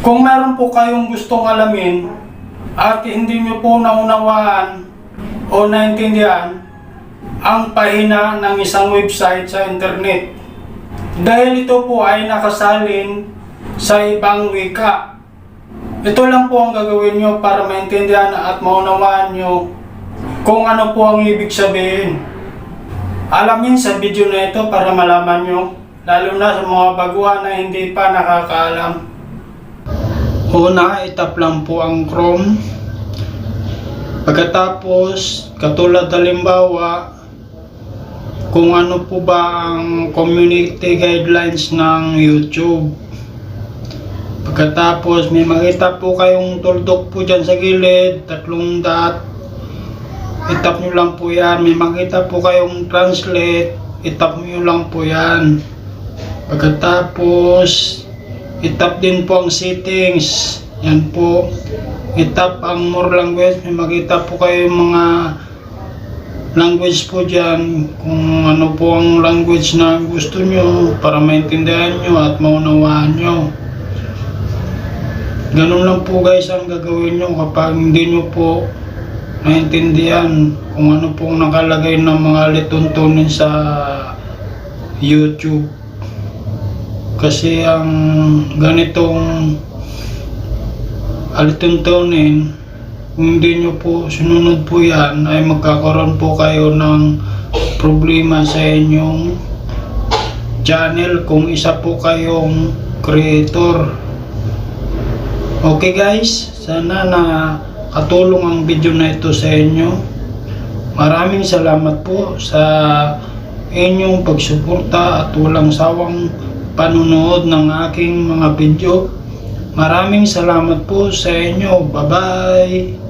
Kung meron po kayong gustong alamin at hindi nyo po naunawaan o naintindihan ang pahina ng isang website sa internet. Dahil ito po ay nakasalin sa ibang wika. Ito lang po ang gagawin nyo para maintindihan at maunawaan nyo kung ano po ang ibig sabihin. Alamin sa video na ito para malaman nyo, lalo na sa mga baguhan na hindi pa nakakaalam. Una, itap lang po ang Chrome. Pagkatapos, katulad halimbawa, kung ano po ba ang community guidelines ng YouTube. Pagkatapos, may makita po kayong tuldok po dyan sa gilid, tatlong dot. Itap nyo lang po yan. May makita po kayong translate, itap nyo lang po yan. Pagkatapos, itap din po ang settings. Yan po. Itap ang more language. May makita po kayong mga language po dyan. Kung ano po ang language na gusto nyo para maintindihan nyo at maunawaan nyo. Ganun lang po guys ang gagawin nyo kapag hindi nyo po naintindihan kung ano pong nakalagay ng mga lituntunin sa YouTube. Kasi ang ganitong alituntunin, kung hindi nyo po sununod po yan, ay magkakaroon po kayo ng problema sa inyong channel kung isa po kayong creator. Okay guys, sana na katulong ang video na ito sa inyo. Maraming salamat po sa inyong pagsuporta at walang sawang panunood ng aking mga video. Maraming salamat po sa inyo. Bye-bye!